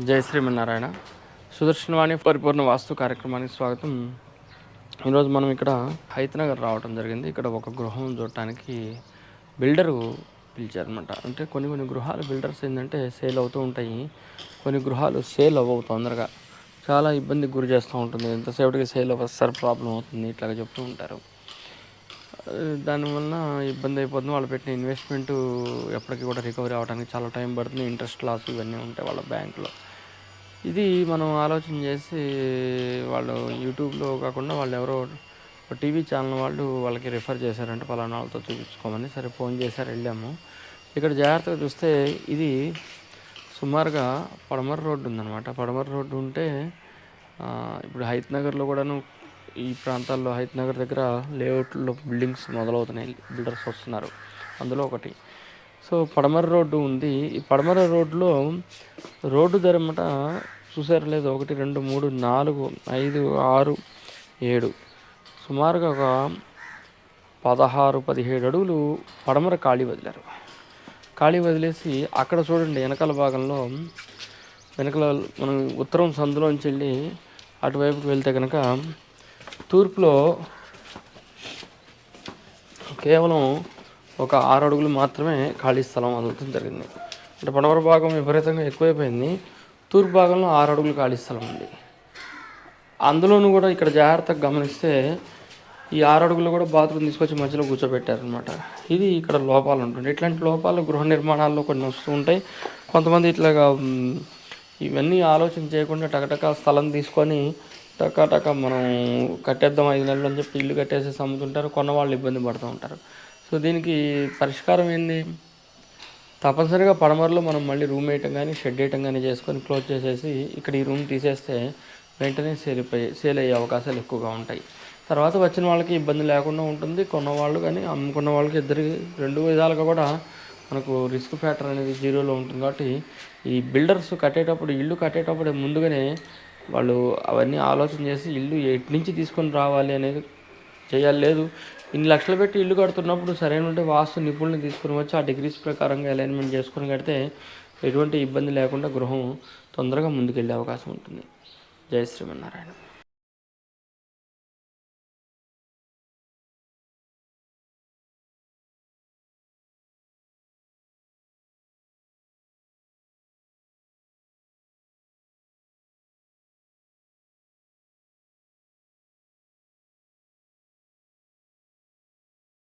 జై శ్రీమన్నారాయణ. సుదర్శనవాణి పరిపూర్ణ వాస్తు కార్యక్రమానికి స్వాగతం. ఈరోజు మనం ఇక్కడ హైతనగర్ రావడం జరిగింది. ఇక్కడ ఒక గృహం చూడటానికి బిల్డరు పిలిచారనమాట అంటే కొన్ని కొన్ని గృహాలు బిల్డర్స్ ఏంటంటే సేల్ అవుతూ ఉంటాయి. కొన్ని గృహాలు సేల్ అవ్వవు తొందరగా. చాలా ఇబ్బందికి గురి చేస్తూ ఉంటుంది. ఎంతసేపటికి సేల్ అవ్వస్తారు ప్రాబ్లం అవుతుంది. ఇట్లాగ చెప్తూ ఉంటారు. దానివల్ల ఇబ్బంది అయిపోతుంది. వాళ్ళు పెట్టిన ఇన్వెస్ట్మెంట్ ఎప్పటికీ కూడా రికవరీ అవ్వడానికి చాలా టైం పడుతుంది. ఇంట్రెస్ట్ లాస్ ఇవన్నీ ఉంటాయి వాళ్ళ బ్యాంకులో ఇది మనం ఆలోచన చేసి వాళ్ళు యూట్యూబ్లో కాకుండా వాళ్ళు ఎవరో టీవీ ఛానల్ వాళ్ళు వాళ్ళకి రిఫర్ చేశారంటే పలానా వాళ్ళతో చూపించుకోమని సరే ఫోన్ చేశారు వెళ్ళాము. ఇక్కడ జాగ్రత్తగా చూస్తే ఇది సుమారుగా పడమర రోడ్డు ఉందన్నమాట. పడమర రోడ్డు ఉంటే ఇప్పుడు హైత్ నగర్లో కూడాను ఈ ప్రాంతాల్లో హైత్ నగర్ దగ్గర లేఅవుట్లో బిల్డింగ్స్ మొదలవుతున్నాయి బిల్డర్స్ వస్తున్నారు. అందులో ఒకటి. సో పడమర రోడ్డు ఉంది. ఈ పడమర రోడ్లో రోడ్డు ధరమట చూసారు లేదు ఒకటి రెండు మూడు నాలుగు ఐదు ఆరు ఏడు. సుమారుగా ఒక పదహారు పదిహేడు అడుగులు పడమర ఖాళీ వదిలారు. ఖాళీ వదిలేసి అక్కడ చూడండి వెనకాల భాగంలో వెనకాల మనం ఉత్తరం సందులోంచి వెళ్ళి అటువైపుకి వెళ్తే కనుక తూర్పులో కేవలం ఒక ఆరు అడుగులు మాత్రమే ఖాళీ స్థలం వదలటం జరిగింది. అంటే పడమర భాగం విపరీతంగా ఎక్కువైపోయింది. తూర్పు భాగంలో ఆరు అడుగులు ఖాళీ స్థలం ఉంది. అందులోనూ కూడా ఇక్కడ జాగ్రత్తగా గమనిస్తే ఈ ఆరు అడుగులు కూడా బాత్రూమ్ తీసుకొచ్చి మధ్యలో కూర్చోబెట్టారనమాట ఇది ఇక్కడ లోపాలు ఉంటుంది ఇట్లాంటి లోపాలు గృహ నిర్మాణాల్లో కొన్ని వస్తూ ఉంటాయి. కొంతమంది ఇట్లాగా ఇవన్నీ ఆలోచన చేయకుండా టకటక స్థలం తీసుకొని టకాటక మనం కట్టేద్దాం ఐదు నెలలు అని చెప్పి ఇల్లు కట్టేసి అమ్ముతుంటారు కొన్న వాళ్ళు ఇబ్బంది పడుతూ ఉంటారు. సో దీనికి పరిష్కారం ఏంది? తప్పనిసరిగా పడమరలో మనం మళ్ళీ రూమ్ వేయటం కానీ షెడ్ వేయటం కానీ చేసుకొని క్లోజ్ చేసేసి ఇక్కడ ఈ రూమ్ తీసేస్తే వెంటనే సేల్ సేల్ అయ్యే అవకాశాలు ఎక్కువగా ఉంటాయి. తర్వాత వచ్చిన వాళ్ళకి ఇబ్బంది లేకుండా ఉంటుంది. కొన్నవాళ్ళు కానీ అమ్ముకున్న వాళ్ళకి ఇద్దరికి రెండు విధాలుగా కూడా మనకు రిస్క్ ఫ్యాక్టర్ అనేది జీరోలో ఉంటుంది. కాబట్టి ఈ బిల్డర్స్ కట్టేటప్పుడు ఇల్లు కట్టేటప్పుడు ముందుగానే వాళ్ళు అవన్నీ ఆలోచన చేసి ఇల్లు ఎటు నుంచి తీసుకొని రావాలి అనేది చేయాలి లేదు. ఇన్ని లక్షలు పెట్టి ఇల్లు కడుతున్నప్పుడు సరైన వాస్తు నిపుణులు తీసుకుని వచ్చి ఆ డిగ్రీస్ ప్రకారంగా అలైన్మెంట్ చేసుకుని కడితే ఎటువంటి ఇబ్బంది లేకుండా గృహం తొందరగా ముందుకెళ్ళే అవకాశం ఉంటుంది. జయ శ్రీమన్నారాయణ.